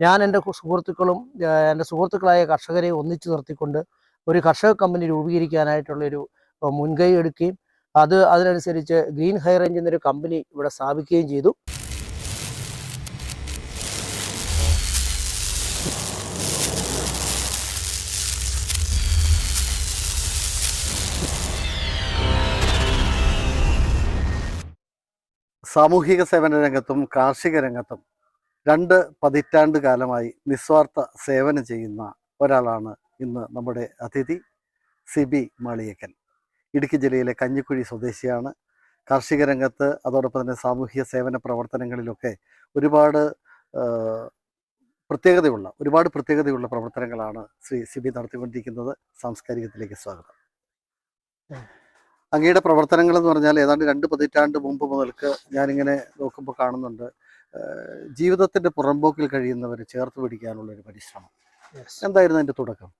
ഞാൻ എന്റെ സുഹൃത്തുക്കളും എന്റെ സുഹൃത്തുക്കളായ കർഷകരെ ഒന്നിച്ചു നിർത്തിക്കൊണ്ട് ഒരു കർഷക കമ്പനി രൂപീകരിക്കാനായിട്ടുള്ളൊരു മുൻകൈ എടുക്കുകയും അത് അതിനനുസരിച്ച് ഗ്രീൻ ഹൈ റേഞ്ച് എന്നൊരു കമ്പനി ഇവിടെ സ്ഥാപിക്കുകയും ചെയ്തു. സാമൂഹിക സേവന രംഗത്തും കാർഷിക രംഗത്തും രണ്ട് പതിറ്റാണ്ട് കാലമായി നിസ്വാർത്ഥ സേവനം ചെയ്യുന്ന ഒരാളാണ് ഇന്ന് നമ്മുടെ അതിഥി സിബി മാളിയക്കൻ ഇടുക്കി ജില്ലയിലെ കഞ്ഞിക്കുഴി സ്വദേശിയാണ്. കാർഷിക രംഗത്ത് അതോടൊപ്പം തന്നെ സാമൂഹ്യ സേവന പ്രവർത്തനങ്ങളിലൊക്കെ ഒരുപാട് പ്രത്യേകതയുള്ള ഒരുപാട് പ്രത്യേകതയുള്ള പ്രവർത്തനങ്ങളാണ് ശ്രീ സിബി നടത്തിക്കൊണ്ടിരിക്കുന്നത്. സാംസ്കാരികത്തിലേക്ക് സ്വാഗതം. അങ്ങയുടെ പ്രവർത്തനങ്ങൾ എന്ന് പറഞ്ഞാൽ ഏതാണ്ട് രണ്ട് പതിറ്റാണ്ട് മുമ്പ് മുതൽക്ക് ഞാനിങ്ങനെ നോക്കുമ്പോൾ കാണുന്നുണ്ട്. ജീവിതത്തിന്റെ പുറമ്പോക്കിൽ കഴിയുന്നവരെ ചേർത്ത് പിടിക്കാനുള്ള ഒരു പരിശ്രമം. എന്തായിരുന്നു അതിന്റെ തുടക്കം?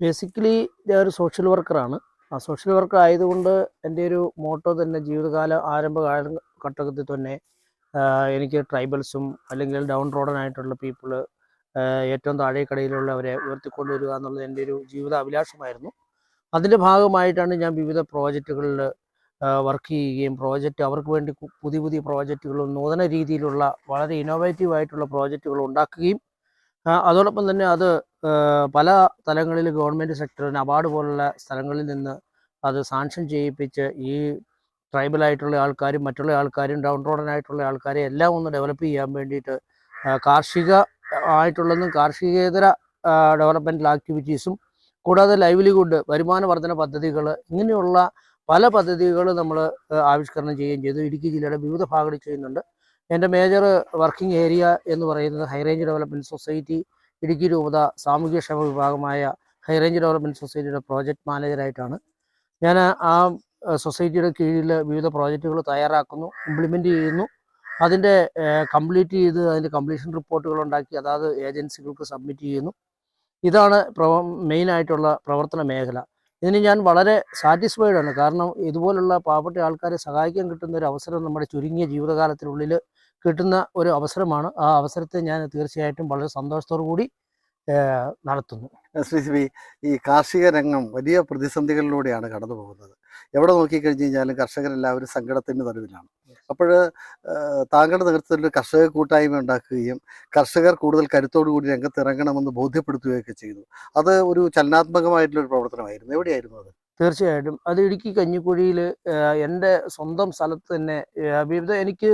ബേസിക്കലി ഞാൻ ഒരു സോഷ്യൽ വർക്കറാണ് ആ സോഷ്യൽ വർക്കർ ആയതുകൊണ്ട് എന്റെ ഒരു മോട്ടോ തന്നെ ജീവിതകാല ആരംഭകാല ഘട്ടത്തിൽ തന്നെ എനിക്ക് ട്രൈബൽസും അല്ലെങ്കിൽ ഡൗൺ റോഡനായിട്ടുള്ള പീപ്പിൾ ഏറ്റവും താഴേക്കടയിലുള്ളവരെ ഉയർത്തിക്കൊണ്ടുവരിക എന്നുള്ളത് എന്റെ ഒരു ജീവിത അഭിലാഷമായിരുന്നു. അതിന്റെ ഭാഗമായിട്ടാണ് ഞാൻ വിവിധ പ്രോജക്റ്റുകളിൽ വർക്ക് ചെയ്യുകയും പ്രോജക്റ്റ് അവർക്ക് വേണ്ടി പുതിയ പുതിയ പ്രോജക്റ്റുകളും നൂതന രീതിയിലുള്ള വളരെ ഇന്നോവേറ്റീവ് ആയിട്ടുള്ള പ്രോജക്റ്റുകൾ ഉണ്ടാക്കുകയും അതോടൊപ്പം തന്നെ അത് പല തലങ്ങളിൽ ഗവൺമെന്റ് സെക്ടറിന് അവാർഡ് പോലുള്ള സ്ഥലങ്ങളിൽ നിന്ന് അത് സാങ്ഷൻ ചെയ്യിപ്പിച്ച് ഈ ട്രൈബലായിട്ടുള്ള ആൾക്കാരും മറ്റുള്ള ആൾക്കാരും ഡൗൺ റോഡനായിട്ടുള്ള ആൾക്കാരെ എല്ലാം ഒന്ന് ഡെവലപ്പ് ചെയ്യാൻ വേണ്ടിയിട്ട് കാർഷിക ആയിട്ടുള്ളതും കാർഷികേതര ഡെവലപ്മെന്റൽ ആക്ടിവിറ്റീസും കൂടാതെ ലൈവ്ലിഹുഡ് വരുമാന വർധന പദ്ധതികൾ ഇങ്ങനെയുള്ള പല പദ്ധതികൾ നമ്മൾ ആവിഷ്കരണം ചെയ്യുകയും ചെയ്തു. ഇടുക്കി ജില്ലയുടെ വിവിധ ഭാഗങ്ങളിൽ ചെയ്യുന്നുണ്ട്. എന്റെ മേജർ വർക്കിംഗ് ഏരിയ എന്ന് പറയുന്നത് ഹൈറേഞ്ച് ഡെവലപ്മെന്റ് സൊസൈറ്റി ഇടുക്കി രൂപത സാമൂഹ്യക്ഷേമ വിഭാഗമായ ഹൈറേഞ്ച് ഡെവലപ്മെന്റ് സൊസൈറ്റിയുടെ പ്രോജക്റ്റ് മാനേജറായിട്ടാണ് ഞാൻ ആ സൊസൈറ്റിയുടെ കീഴിൽ വിവിധ പ്രോജക്റ്റുകൾ തയ്യാറാക്കുന്നു ഇംപ്ലിമെന്റ് ചെയ്യുന്നു. അതിന്റെ കംപ്ലീറ്റ് ചെയ്ത് അതിന്റെ കംപ്ലീഷൻ റിപ്പോർട്ടുകൾ ഉണ്ടാക്കി അതാത് ഏജൻസികൾക്ക് സബ്മിറ്റ് ചെയ്യുന്നു. ഇതാണ് പ്രവ മെയിനായിട്ടുള്ള പ്രവർത്തന മേഖല. ഇതിന് ഞാൻ വളരെ സാറ്റിസ്ഫൈഡ് ആണ്. കാരണം ഇതുപോലുള്ള പാവപ്പെട്ട ആൾക്കാരെ സഹായിക്കാൻ കിട്ടുന്ന ഒരു അവസരം നമ്മുടെ ചുരുങ്ങിയ ജീവിതകാലത്തിനുള്ളിൽ കിട്ടുന്ന ഒരു അവസരമാണ്. ആ അവസരത്തെ ഞാൻ തീർച്ചയായിട്ടും വളരെ സന്തോഷത്തോടു കൂടി നടത്തുന്നു. ശ്രീ സിബി ഈ കാർഷിക രംഗം വലിയ പ്രതിസന്ധികളിലൂടെയാണ് കടന്നു പോകുന്നത്. എവിടെ നോക്കിക്കഴിഞ്ഞ് കഴിഞ്ഞാലും കർഷകരെല്ലാവരും സങ്കടത്തിന് നടുവിലാണ്. അപ്പോൾ താങ്കളുടെ നേതൃത്വത്തിൽ ഒരു കർഷക കൂട്ടായ്മ ഉണ്ടാക്കുകയും കർഷകർ കൂടുതൽ കരുത്തോടു കൂടി രംഗത്തിറങ്ങണമെന്ന് ബോധ്യപ്പെടുത്തുകയൊക്കെ ചെയ്തു. അത് ഒരു ചലനാത്മകമായിട്ടുള്ള ഒരു പ്രവർത്തനമായിരുന്നു. എവിടെയായിരുന്നു അത്? തീർച്ചയായിട്ടും. അത് ഇടുക്കി കഞ്ഞിക്കുഴിയിൽ എന്റെ സ്വന്തം സ്ഥലത്ത് തന്നെ വിവിധ എനിക്ക്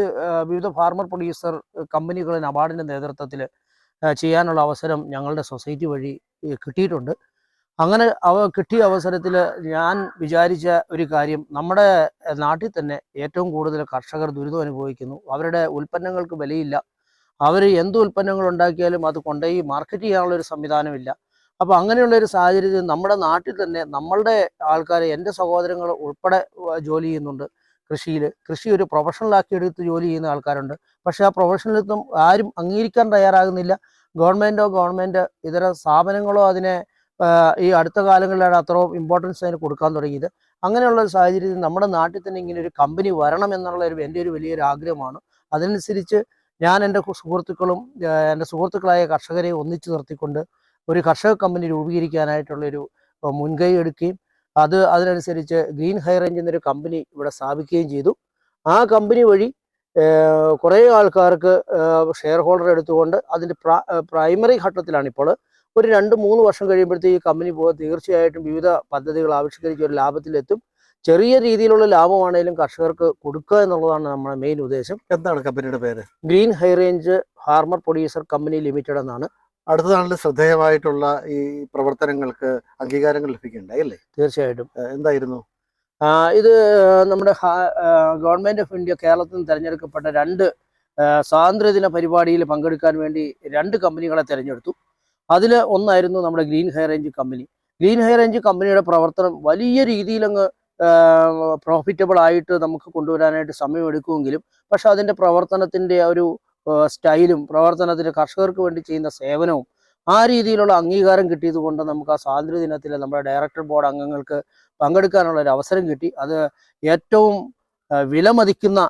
വിവിധ ഫാർമർ പ്രൊഡ്യൂസർ കമ്പനികളിൽ നബാർഡിന്റെ നേതൃത്വത്തിൽ ചെയ്യാനുള്ള അവസരം ഞങ്ങളുടെ സൊസൈറ്റി വഴി കിട്ടിയിട്ടുണ്ട്. അങ്ങനെ അവ കിട്ടിയ അവസരത്തിൽ ഞാൻ വിചാരിച്ച ഒരു കാര്യം നമ്മുടെ നാട്ടിൽ തന്നെ ഏറ്റവും കൂടുതൽ കർഷകർ ദുരിതം അനുഭവിക്കുന്നു. അവരുടെ ഉൽപ്പന്നങ്ങൾക്ക് വിലയില്ല. അവർ എന്ത് ഉൽപ്പന്നങ്ങൾ ഉണ്ടാക്കിയാലും അത് കൊണ്ടുപോയി മാർക്കറ്റ് ചെയ്യാനുള്ള ഒരു സംവിധാനമില്ല. അപ്പോൾ അങ്ങനെയുള്ള ഒരു സാഹചര്യത്തിൽ നമ്മുടെ നാട്ടിൽ തന്നെ നമ്മളുടെ ആൾക്കാർ എന്റെ സഹോദരങ്ങൾ ഉൾപ്പെടെ ജോലി ചെയ്യുന്നുണ്ട്. കൃഷിയിൽ കൃഷി ഒരു പ്രൊഫഷണലാക്കി എടുത്ത് ജോലി ചെയ്യുന്ന ആൾക്കാരുണ്ട്. പക്ഷെ ആ പ്രൊഫഷണലിസം ആരും അംഗീകരിക്കാൻ തയ്യാറാകുന്നില്ല. ഗവൺമെന്റോ ഗവൺമെന്റ് ഇതര സ്ഥാപനങ്ങളോ അതിനെ ഈ അടുത്ത കാലങ്ങളിലാണ് അത്രയും ഇമ്പോർട്ടൻസ് അതിന് കൊടുക്കാൻ തുടങ്ങിയത്. അങ്ങനെയുള്ള ഒരു സാഹചര്യത്തിൽ നമ്മുടെ നാട്ടിൽ തന്നെ ഇങ്ങനെ ഒരു കമ്പനി വരണം എന്നുള്ള ഒരു എന്റെ ഒരു വലിയൊരു ആഗ്രഹമാണ്. അതിനനുസരിച്ച് ഞാൻ എന്റെ സുഹൃത്തുക്കളും എന്റെ സുഹൃത്തുക്കളായ കർഷകരെ ഒന്നിച്ചു നിർത്തിക്കൊണ്ട് ഒരു കർഷക കമ്പനി രൂപീകരിക്കാനായിട്ടുള്ളൊരു മുൻകൈ എടുക്കുകയും അത് അതിനനുസരിച്ച് ഗ്രീൻ ഹൈ റേഞ്ച് എന്നൊരു കമ്പനി ഇവിടെ സ്ഥാപിക്കുകയും ചെയ്തു. ആ കമ്പനി വഴി കുറേ ആൾക്കാർക്ക് ഷെയർ ഹോൾഡർ എടുത്തുകൊണ്ട് അതിന്റെ പ്രൈമറി ഘട്ടത്തിലാണ് ഇപ്പോൾ ഒരു രണ്ട് മൂന്ന് വർഷം കഴിയുമ്പോഴത്തേക്ക് ഈ കമ്പനി പോകാൻ തീർച്ചയായിട്ടും വിവിധ പദ്ധതികൾ ആവിഷ്കരിച്ച് ഒരു ലാഭത്തിലെത്തും. ചെറിയ രീതിയിലുള്ള ലാഭമാണെങ്കിലും കർഷകർക്ക് കൊടുക്കുക എന്നുള്ളതാണ് നമ്മുടെ മെയിൻ ഉദ്ദേശം. എന്താണ് കമ്പനിയുടെ പേര്? Green high range farmer producer company limited എന്നാണ്. അടുത്ത നാളിൽ ശ്രദ്ധേയമായിട്ടുള്ള ഈ പ്രവർത്തനങ്ങൾക്ക് അംഗീകാരങ്ങൾ ലഭിക്കണ്ടായി അല്ലേ? തീർച്ചയായിട്ടും. എന്തായിരുന്നു? ഇത് നമ്മുടെ ഗവൺമെന്റ് ഓഫ് ഇന്ത്യ കേരളത്തിൽ നിന്ന് തിരഞ്ഞെടുക്കപ്പെട്ട രണ്ട് സ്വാതന്ത്ര്യദിന പരിപാടിയിൽ പങ്കെടുക്കാൻ വേണ്ടി രണ്ട് കമ്പനികളെ തിരഞ്ഞെടുത്തു. അതിൽ ഒന്നായിരുന്നു നമ്മുടെ green high range company. Green high range കമ്പനിയുടെ പ്രവർത്തനം വലിയ രീതിയിലങ്ങ് പ്രോഫിറ്റബിൾ ആയിട്ട് നമുക്ക് കൊണ്ടുവരാനായിട്ട് സമയമെടുക്കുമെങ്കിലും പക്ഷെ അതിന്റെ പ്രവർത്തനത്തിന്റെ ഒരു സ്റ്റൈലും പ്രവർത്തനത്തിന് കർഷകർക്ക് വേണ്ടി ചെയ്യുന്ന സേവനവും ആ രീതിയിലുള്ള അംഗീകാരം കിട്ടിയത് കൊണ്ട് നമുക്ക് ആ സ്വാതന്ത്ര്യ ദിനത്തിൽ നമ്മുടെ ഡയറക്ടർ ബോർഡ് അംഗങ്ങൾക്ക് പങ്കെടുക്കാനുള്ള ഒരു അവസരം കിട്ടി അത് ഏറ്റവും വിലമതിക്കുന്ന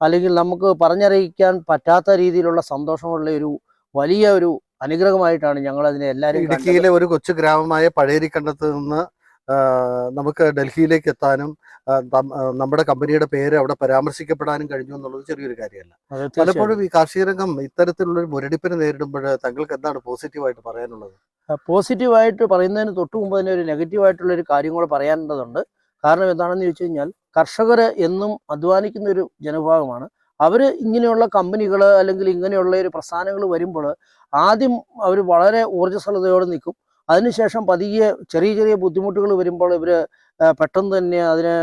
അല്ലെങ്കിൽ നമുക്ക് പറഞ്ഞറിയിക്കാൻ പറ്റാത്ത രീതിയിലുള്ള സന്തോഷമുള്ള ഒരു വലിയ ഒരു അനുഗ്രഹമായിട്ടാണ് ഞങ്ങൾ അതിനെ എല്ലാവരും. ഇടുക്കിയിലെ ഒരു കൊച്ചു ഗ്രാമമായ പഴയരിക്കണ്ടത്ത് നിന്ന് നമുക്ക് ഡൽഹിയിലേക്ക് എത്താനും നമ്മുടെ കമ്പനിയുടെ പേര് അവിടെ പരാമർശിക്കപ്പെടാനും കഴിഞ്ഞു എന്നുള്ളത് ചെറിയൊരു കാര്യമല്ല. പലപ്പോഴും ഈ കാർഷിക രംഗം ഇത്തരത്തിലുള്ള ഒരു മുരടിപ്പിനെ നേരിടുമ്പോൾ തങ്ങൾക്ക് എന്താണ് പോസിറ്റീവായിട്ട് പറയാനുള്ളത്? പോസിറ്റീവായിട്ട് പറയുന്നതിന് തൊട്ട് മുമ്പ് തന്നെ ഒരു നെഗറ്റീവായിട്ടുള്ള ഒരു കാര്യം കൂടെ പറയാനുള്ളതുണ്ട്. കാരണം എന്താണെന്ന് ചോദിച്ചു കഴിഞ്ഞാൽ കർഷകർ എന്നും അധ്വാനിക്കുന്ന ഒരു ജനവിഭാഗമാണ്. അവർ ഇങ്ങനെയുള്ള കമ്പനികൾ അല്ലെങ്കിൽ ഇങ്ങനെയുള്ള ഒരു പ്രസ്ഥാനങ്ങൾ വരുമ്പോൾ ആദ്യം അവർ വളരെ ഊർജസ്വലതയോടെ നിൽക്കും. അതിനുശേഷം പതിയെ ചെറിയ ചെറിയ ബുദ്ധിമുട്ടുകൾ വരുമ്പോൾ ഇവർ പെട്ടെന്ന് തന്നെ അതിന്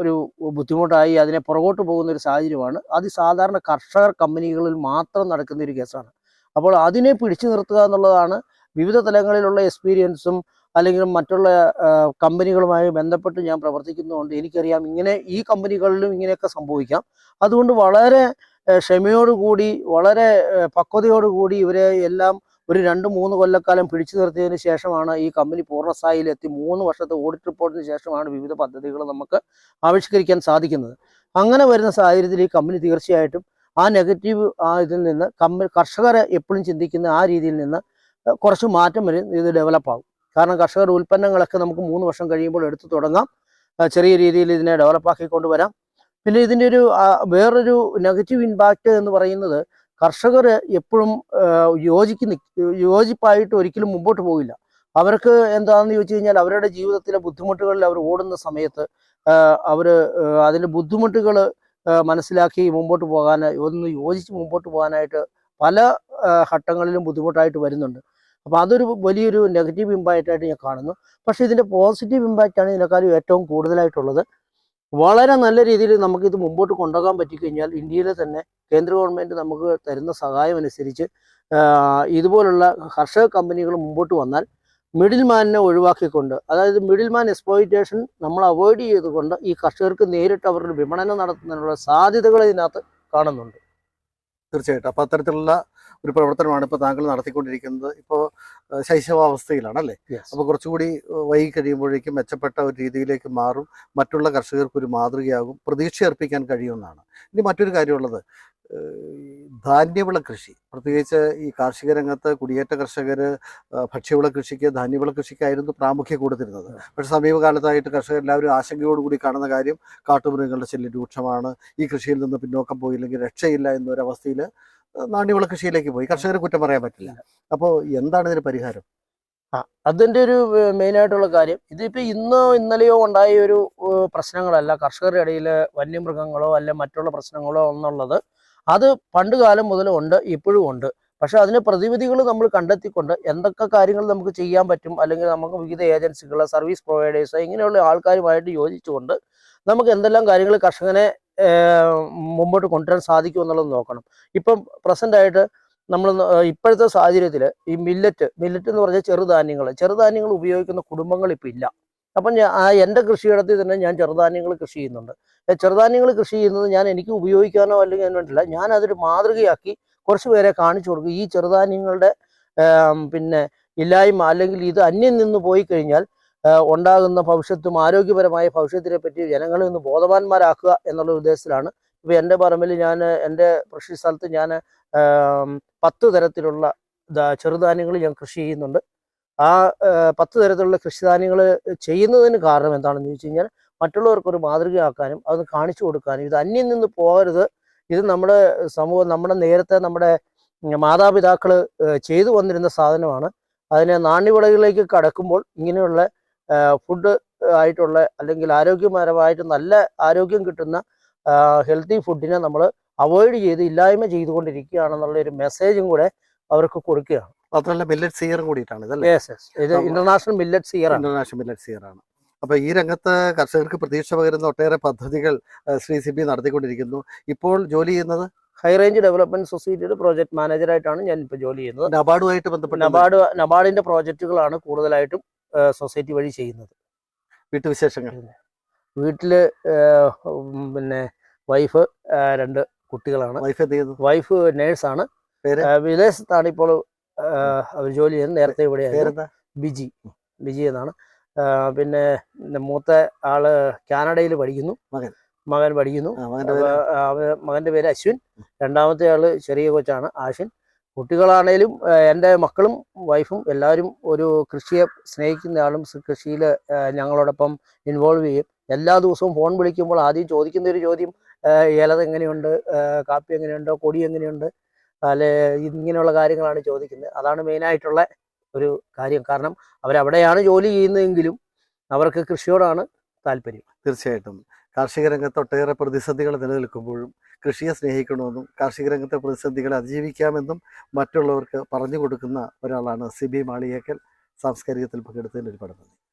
ഒരു ബുദ്ധിമുട്ടായി അതിനെ പുറകോട്ട് പോകുന്ന ഒരു സാഹചര്യമാണ്. അത് സാധാരണ കർഷകർ കമ്പനികളിൽ മാത്രം നടക്കുന്ന ഒരു കേസാണ്. അപ്പോൾ അതിനെ പിടിച്ചു നിർത്തുക എന്നുള്ളതാണ് വിവിധ തലങ്ങളിലുള്ള എക്സ്പീരിയൻസും അല്ലെങ്കിൽ മറ്റുള്ള കമ്പനികളുമായി ബന്ധപ്പെട്ട് ഞാൻ പ്രവർത്തിക്കുന്നതുകൊണ്ട് എനിക്കറിയാം ഇങ്ങനെ ഈ കമ്പനികളിലും ഇങ്ങനെയൊക്കെ സംഭവിക്കാം. അതുകൊണ്ട് വളരെ ക്ഷമയോടുകൂടി വളരെ പക്വതയോടുകൂടി ഇവരെ എല്ലാം ഒരു രണ്ട് മൂന്ന് കൊല്ലക്കാലം പിടിച്ചു നിർത്തിയതിന് ശേഷമാണ് ഈ കമ്പനി പൂർണസ്ഥായിലെത്തി മൂന്ന് വർഷത്തെ ഓഡിറ്റ് റിപ്പോർട്ടിന് ശേഷമാണ് വിവിധ പദ്ധതികൾ നമുക്ക് ആവിഷ്കരിക്കാൻ സാധിക്കുന്നത്. അങ്ങനെ വരുന്ന സാഹചര്യത്തിൽ ഈ കമ്പനി തീർച്ചയായിട്ടും ആ നെഗറ്റീവ് ആ ഇതിൽ നിന്ന് കമ്പനി കർഷകരെ എപ്പോഴും ചിന്തിക്കുന്ന ആ രീതിയിൽ നിന്ന് കുറച്ച് മാറ്റം വരും ഇത് ഡെവലപ്പാകും കാരണം കർഷകരുടെ ഉൽപ്പന്നങ്ങളൊക്കെ നമുക്ക് മൂന്ന് വർഷം കഴിയുമ്പോൾ എടുത്തു തുടങ്ങാം. ചെറിയ രീതിയിൽ ഇതിനെ ഡെവലപ്പാക്കിക്കൊണ്ട് വരാം. പിന്നെ ഇതിന്റെ ഒരു വേറൊരു നെഗറ്റീവ് ഇമ്പാക്റ്റ് എന്ന് പറയുന്നത് കർഷകർ എപ്പോഴും യോജിക്ക് യോജിപ്പായിട്ട് ഒരിക്കലും മുമ്പോട്ട് പോകില്ല അവർക്ക് എന്താണെന്ന് ചോദിച്ചു കഴിഞ്ഞാൽ അവരുടെ ജീവിതത്തിലെ ബുദ്ധിമുട്ടുകളിൽ അവർ ഓടുന്ന സമയത്ത് അവർ അതിന്റെ ബുദ്ധിമുട്ടുകൾ മനസ്സിലാക്കി മുമ്പോട്ട് പോകാൻ ഒന്ന് യോജിച്ച് മുമ്പോട്ട് പോകാനായിട്ട് പല ഘട്ടങ്ങളിലും ബുദ്ധിമുട്ടായിട്ട് വരുന്നുണ്ട്. അപ്പോൾ അതൊരു വലിയൊരു നെഗറ്റീവ് ഇമ്പാക്റ്റായിട്ട് ഞാൻ കാണുന്നു. പക്ഷേ ഇതിന്റെ പോസിറ്റീവ് ഇമ്പാക്റ്റാണ് ഇതിനേക്കാളും ഇതിനെക്കാളും ഏറ്റവും കൂടുതലായിട്ടുള്ളത്. വളരെ നല്ല രീതിയിൽ നമുക്ക് ഇത് മുമ്പോട്ട് കൊണ്ടുപോകാൻ പറ്റിക്കഴിഞ്ഞാൽ ഇന്ത്യയിലെ തന്നെ കേന്ദ്ര ഗവൺമെന്റ് നമുക്ക് തരുന്ന സഹായം അനുസരിച്ച് ഇതുപോലുള്ള കർഷക കമ്പനികൾ മുമ്പോട്ട് വന്നാൽ മിഡിൽ മാനിനെ ഒഴിവാക്കിക്കൊണ്ട് അതായത് മിഡിൽ മാൻ എക്സ്പ്ലോയിറ്റേഷൻ നമ്മൾ അവോയ്ഡ് ചെയ്തുകൊണ്ട് ഈ കർഷകർക്ക് നേരിട്ട് അവരുടെ വിപണനം നടത്തുന്നതിനുള്ള സാധ്യതകൾ ഇതിനകത്ത് കാണുന്നുണ്ട്. തീർച്ചയായിട്ടും. അപ്പോൾ അത്തരത്തിലുള്ള ഒരു പ്രവർത്തനമാണ് ഇപ്പോൾ താങ്കൾ നടത്തിക്കൊണ്ടിരിക്കുന്നത്. ഇപ്പോൾ ശൈശവാവസ്ഥയിലാണ് അല്ലേ അപ്പോൾ കുറച്ചുകൂടി വൈകി കഴിയുമ്പോഴേക്കും മെച്ചപ്പെട്ട ഒരു രീതിയിലേക്ക് മാറും. മറ്റുള്ള കർഷകർക്ക് ഒരു മാതൃകയാകും. പ്രതീക്ഷ അർപ്പിക്കാൻ കഴിയുമെന്നാണ്. ഇനി മറ്റൊരു കാര്യമുള്ളത്. ധാന്യവിള കൃഷി. പ്രത്യേകിച്ച് ഈ കാർഷിക രംഗത്ത് കുടിയേറ്റ കർഷകർ ഭക്ഷ്യവിള കൃഷിക്ക് ധാന്യവിള കൃഷിക്കായിരുന്നു പ്രാമുഖ്യം കൊടുത്തിരുന്നത്. പക്ഷേ സമീപകാലത്തായിട്ട് കർഷകർ എല്ലാവരും ആശങ്കയോടുകൂടി കാണുന്ന കാര്യം കാട്ടുമൃഗങ്ങളുടെ ശല്യം രൂക്ഷമാണ്. ഈ കൃഷിയിൽ നിന്ന് പിന്നോക്കം പോയില്ലെങ്കിൽ രക്ഷയില്ല എന്നൊരവസ്ഥയിൽ നാണ്യവിള കൃഷിയിലേക്ക് പോയി. കർഷകരെ കുറ്റം പറയാൻ പറ്റില്ല. അപ്പോൾ എന്താണ് ഇതിന് പരിഹാരം? ആ അതിന്റെ ഒരു മെയിനായിട്ടുള്ള കാര്യം ഇതിപ്പോൾ ഇന്നോ ഇന്നലെയോ ഉണ്ടായ ഒരു പ്രശ്നങ്ങളല്ല. കർഷകരുടെ ഇടയിൽ വന്യമൃഗങ്ങളോ അല്ലെ മറ്റുള്ള പ്രശ്നങ്ങളോ എന്നുള്ളത് അത് പണ്ട് കാലം മുതലും ഉണ്ട് ഇപ്പോഴും ഉണ്ട്. പക്ഷെ അതിന് പ്രതിവിധികൾ നമ്മൾ കണ്ടെത്തിക്കൊണ്ട് എന്തൊക്കെ കാര്യങ്ങൾ നമുക്ക് ചെയ്യാൻ പറ്റും അല്ലെങ്കിൽ നമുക്ക് വിവിധ ഏജൻസികൾ സർവീസ് പ്രൊവൈഡേഴ്സ് ഇങ്ങനെയുള്ള ആൾക്കാരുമായിട്ട് യോജിച്ചുകൊണ്ട് നമുക്ക് എന്തെല്ലാം കാര്യങ്ങൾ കർഷകനെ മുമ്പോട്ട് കൊണ്ടുവരാൻ സാധിക്കും എന്നുള്ളത് നോക്കണം. ഇപ്പം പ്രസന്റ് ആയിട്ട് നമ്മൾ ഇപ്പോഴത്തെ സാഹചര്യത്തിൽ ഈ മില്ലറ്റ് മില്ലറ്റ് എന്ന് പറഞ്ഞാൽ ചെറുധാന്യങ്ങൾ ചെറുധാന്യങ്ങൾ ഉപയോഗിക്കുന്ന കുടുംബങ്ങൾ ഇപ്പം ഇല്ല. അപ്പം ആ എന്റെ കൃഷിയിടത്തിൽ തന്നെ ഞാൻ ചെറുധാന്യങ്ങൾ കൃഷി ചെയ്യുന്നുണ്ട്. ചെറുധാന്യങ്ങൾ കൃഷി ചെയ്യുന്നത് ഞാൻ എനിക്ക് ഉപയോഗിക്കാനോ അല്ലെങ്കിൽ അതിന് ഞാൻ അതൊരു മാതൃകയാക്കി കുറച്ച് പേരെ കാണിച്ചു കൊടുക്കും. ഈ ചെറുധാന്യങ്ങളുടെ പിന്നെ ഇല്ലായ്മ അല്ലെങ്കിൽ ഇത് അന്യം നിന്ന് പോയി കഴിഞ്ഞാൽ ഉണ്ടാകുന്ന ഭവിഷ്യത്തും ആരോഗ്യപരമായ ഭവിഷ്യത്തിനെ പറ്റി ജനങ്ങളെ ഒന്ന് ബോധവാന്മാരാക്കുക എന്നുള്ള ഉദ്ദേശത്തിലാണ്. ഇപ്പോൾ എന്റെ പറമ്പിൽ ഞാൻ എന്റെ കൃഷി സ്ഥലത്ത് ഞാൻ പത്ത് തരത്തിലുള്ള ചെറുധാന്യങ്ങൾ ഞാൻ കൃഷി ചെയ്യുന്നുണ്ട്. ആ പത്ത് തരത്തിലുള്ള കൃഷിധാന്യങ്ങൾ ചെയ്യുന്നതിന് കാരണം എന്താണെന്ന് ചോദിച്ചു കഴിഞ്ഞാൽ മറ്റുള്ളവർക്കൊരു മാതൃകയാക്കാനും അത് കാണിച്ചു കൊടുക്കാനും ഇത് അന്യം നിന്ന് പോകരുത്. ഇത് നമ്മുടെ സമൂഹം നമ്മുടെ നേരത്തെ നമ്മുടെ മാതാപിതാക്കൾ ചെയ്തു വന്നിരുന്ന സാധനമാണ്. അതിനെ നാണ്യവിളകളിലേക്ക് കടക്കുമ്പോൾ ഇങ്ങനെയുള്ള ഫുഡ് ആയിട്ടുള്ള അല്ലെങ്കിൽ ആരോഗ്യപരമായിട്ട് നല്ല ആരോഗ്യം കിട്ടുന്ന ഹെൽത്തി ഫുഡിനെ നമ്മൾ അവോയ്ഡ് ചെയ്ത് ഇല്ലായ്മ ചെയ്തുകൊണ്ടിരിക്കുകയാണെന്നുള്ള ഒരു മെസ്സേജും കൂടെ അവർക്ക് കൊടുക്കുകയാണ്. മാത്രമല്ല മില്ലറ്റ് സിയറും കൂടിയിട്ടാണ് ഇതല്ലേ ഇത് ഇന്റർനാഷണൽ മില്ലറ്റ്സ് ഇയർ ആണ്. ഇന്റർനാഷണൽ മില്ലറ്റ് സിയർ ആണ്. അപ്പൊ ഈ രംഗത്ത് കർഷകർക്ക് പ്രതീക്ഷ പകരുന്ന ഒട്ടേറെ പദ്ധതികൾ ശ്രീ ശ്രീ സിബി നടത്തിക്കൊണ്ടിരിക്കുന്നു. ഇപ്പോൾ ജോലി ചെയ്യുന്നത്? ഹൈ റേഞ്ച് ഡെവലപ്മെന്റ് സൊസൈറ്റിയുടെ പ്രോജക്ട് മാനേജറായിട്ടാണ് ഞാൻ ഇപ്പോൾ ജോലി ചെയ്യുന്നത്. നബാർഡുമായിട്ട് ബന്ധപ്പെട്ട് നബാർഡ് നബാർഡിന്റെ പ്രോജക്റ്റുകളാണ് കൂടുതലായിട്ടും സൊസൈറ്റി വഴി ചെയ്യുന്നത്. വീട്ടുവിശേഷങ്ങൾ? വീട്ടിൽ പിന്നെ വൈഫ് രണ്ട് കുട്ടികളാണ്. വൈഫ് വൈഫ് നേഴ്സാണ്? വിദേശത്താണ് ഇപ്പോൾ അവർ ജോലി ചെയ്യുന്നത് നേരത്തെ ഇവിടെ ബിജി. ബിജി എന്നാണ്. പിന്നെ മൂത്ത ആൾ കാനഡയിൽ പഠിക്കുന്നു. മകൻ. മകൻ പഠിക്കുന്നു. മകന്റെ പേര് അശ്വിൻ. രണ്ടാമത്തെ ആൾ ചെറിയ കൊച്ചാണ് ആഷിൻ. കുട്ടികളാണേലും എന്റെ മക്കളും വൈഫും എല്ലാവരും ഒരു കൃഷിയെ സ്നേഹിക്കുന്ന ആളും കൃഷിയിൽ ഞങ്ങളോടൊപ്പം ഇൻവോൾവ് ചെയ്യും. എല്ലാ ദിവസവും ഫോൺ വിളിക്കുമ്പോൾ ആദ്യം ചോദിക്കുന്ന ഒരു ചോദ്യം ഏലത് എങ്ങനെയുണ്ട്? കാപ്പി എങ്ങനെയുണ്ട്? കൊടി എങ്ങനെയുണ്ട്? അല്ലെ ഇങ്ങനെയുള്ള കാര്യങ്ങളാണ് ചോദിക്കുന്നത് അതാണ് മെയിനായിട്ടുള്ള ഒരു കാര്യം. കാരണം അവരവിടെയാണ് ജോലി ചെയ്യുന്നതെങ്കിലും അവർക്ക് കൃഷിയോടാണ് താല്പര്യം. തീർച്ചയായിട്ടും. കാർഷിക രംഗത്ത് ഒട്ടേറെ പ്രതിസന്ധികൾ നിലനിൽക്കുമ്പോഴും കൃഷിയെ സ്നേഹിക്കണമെന്നും കാർഷിക രംഗത്തെ പ്രതിസന്ധികളെ അതിജീവിക്കാമെന്നും മറ്റുള്ളവർക്ക് പറഞ്ഞു കൊടുക്കുന്ന ഒരാളാണ് സിബി മാളിയേക്കൽ സാംസ്കാരികത്തിൽ പങ്കെടുത്തതിൽ ഒരുപാട് നന്ദി.